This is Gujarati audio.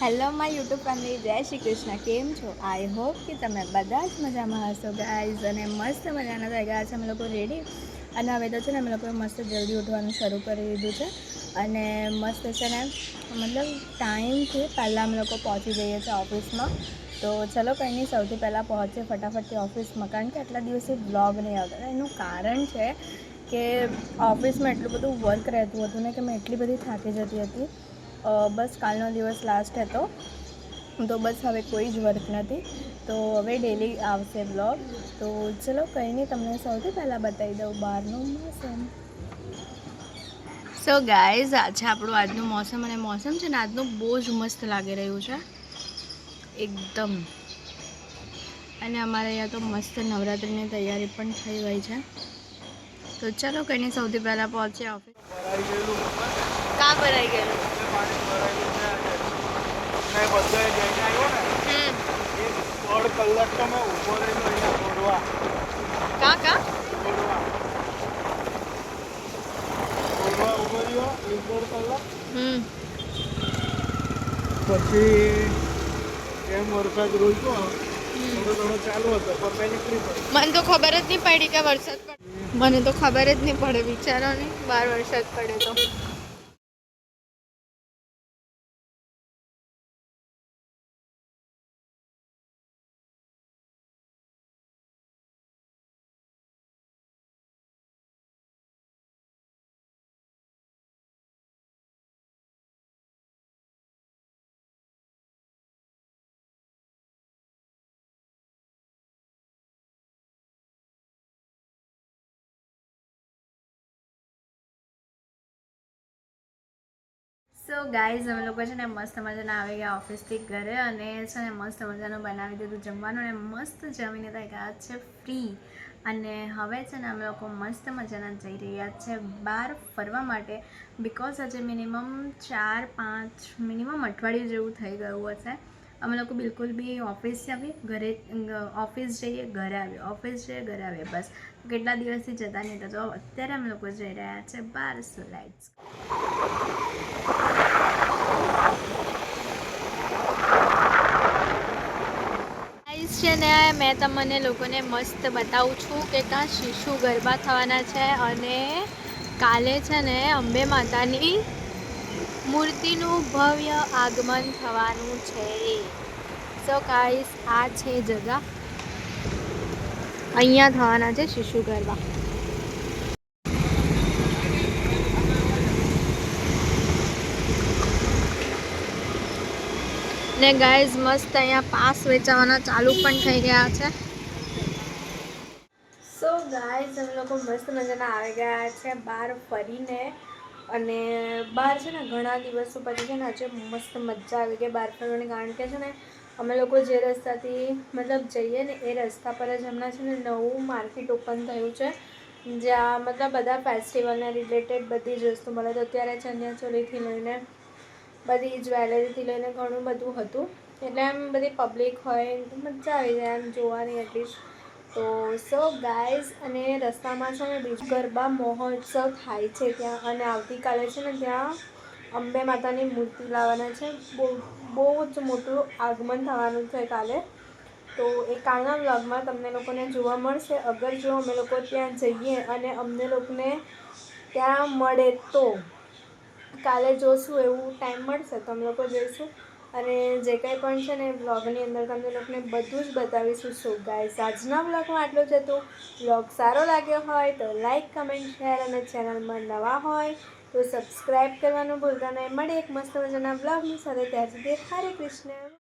હેલો માય યુટ્યુબ ફેમિલી જય શ્રી કૃષ્ણ. કેમ છો? આઈ હોપ કે તમે બધા જ મજામાં હશો ગાઈઝ અને મસ્ત મજાના થઈ છે. અમે લોકો રેડી અને હવે તો છે ને, અમે લોકોએ મસ્ત જલ્દી ઉઠવાનું શરૂ કરી દીધું છે. અને મસ્ત છે ને, મતલબ ટાઈમથી પહેલાં અમે લોકો પહોંચી જઈએ છીએ ઓફિસમાં તો ચલો, કંઈ નહીં, સૌથી પહેલાં પહોંચીએ ફટાફટથી ઓફિસમાં કારણ કે આટલા દિવસે બ્લોગ નહીં આવતા. એનું કારણ છે કે ઓફિસમાં એટલું બધું વર્ક રહેતું હતું ને, કે મેં એટલી બધી થાકી જતી હતી. બસ કાલનો દિવસ લાસ્ટ હતો. તો બસ હવે કોઈ જ વર્ક નથી. તો હવે ડેલી આવશે બ્લોગ તો ચલો કંઈ નહીં, તમને સૌથી પહેલાં બતાવી દઉં બહારનું મોસમ. સો ગાઈઝ આજે આપણું આજનું મોસમ અને મોસમ છે ને, આજનું બહુ જ મસ્ત લાગી રહ્યું છે. એકદમ. અને અમારે અહીંયા તો મસ્ત નવરાત્રિની તૈયારી પણ થઈ ગઈ છે. તો ચલો કંઈ સૌથી પહેલાં પહોંચ્યા ઓફિસ કાં ભરાઈ ગયેલું? મેં બધાએ જઈને આવ્યો ને એક દોઢ કલાક તો મેં ઊભો રહીને અહીંયા દોડવા. કાં કાં? દોડવા. દોડવા ઊભો રહ્યો એક દોઢ કલાક. પછી એમ વરસાદ રોક્યો. મને તો ખબર જ નહીં પડી કે વરસાદ પડે. મને તો ખબર જ નહીં પડે, વિચારો ને બાર વરસાદ પડે તો. સો ગાઈઝ અમે લોકો છે ને મસ્ત મજાના આવી ગયા ઓફિસથી ઘરે અને છે ને મસ્ત મજાનું બનાવી દીધું જમવાનું ને મસ્ત જમીને થઈ ગયા છે ફ્રી અને હવે છે ને અમે લોકો મસ્ત મજાના જઈ રહ્યા છે બહાર ફરવા માટે બિકોઝ આજે મિનિમમ ચાર પાંચ મિનિમમ અઠવાડિયું જેવું થઈ ગયું હશે. અમે લોકો બિલકુલ બી ઓફિસ આવીએ ઘરે, ઓફિસ જઈએ, ઘરે આવીએ, ઓફિસ જઈએ, ઘરે આવીએ, બસ. કેટલા દિવસથી જતા નહીં હતા, તો અત્યારે અમે લોકો જઈ રહ્યા છે બાર સો લાઇટ્સ છે ને, મેં તમને લોકોને મસ્ત બતાવું છું કે કાં શિશુ ગરબા થવાના છે અને કાલે છે ને અંબે માતાની મૂર્તિનું ભવ્ય આગમન થવાનું છે. સો ગાઈસ આ છે જગા. અહીંયા થવાના છે શિશુ ગરબા. ને ગાઈઝ, મસ્ત અહીંયા પાસ વેચાવાના ચાલુ પણ થઈ ગયા છે. સો ગાઈઝ, અમે લોકો મસ્ત મજાના આવી ગયા છે બહાર ફરીને. અને બહાર છે ને, ઘણા દિવસો પછી છે ને, આજે મસ્ત મજા આવી ગઈ. બહાર ફરવાની કારણ કે છે ને, અમે લોકો જે રસ્તાથી મતલબ જઈએ ને, એ રસ્તા પર જ હમણાં છે ને, નવું માર્કેટ ઓપન થયું છે. જ્યાં મતલબ બધા ફેસ્ટિવલને રિલેટેડ બધી જ વસ્તુ મળે. તો અત્યારે ચણિયાચોલીથી લઈને, બધી જ્વેલરીથી લઈને ઘણું બધું હતું. એટલે એમ બધી પબ્લિક હોય તો મજા આવી જાય એમ જોવાની એટલીસ્ટ તો સો ગાઈઝ, અને રસ્તામાં છે ને બીજું ગરબા મહોત્સવ થાય છે ત્યાં, અને આવતીકાલે છે ને ત્યાં અંબે માતાની મૂર્તિ લાવવાના છે. બહુ બહુ જ મોટું આગમન થવાનું છે કાલે. તો એ કાલના વ્લોગમાં તમને લોકોને જોવા મળશે. અગર જો અમે લોકો ત્યાં જઈએ અને અમને લોકોને ત્યાં મળે તો કાલે જોશું, એવું ટાઈમ મળશે તો અમે લોકો જઈશું. અને જે કંઈ પણ છે ને વ્લોગની અંદર તમને લોકોને બધું જ બતાવીશું. સો ગાઈસ આજના વ્લોગમાં આટલું જ હતું. વ્લોગ સારો લાગ્યો હોય તો લાઈક કમેન્ટ શેર અને ચેનલમાં નવા હોય તો સબસ્ક્રાઈબ કરવાનું ભૂલતા નહીં. મળે એક મસ્ત મજાના બ્લોગની સાથે. ત્યાં સુધી, હરે કૃષ્ણ.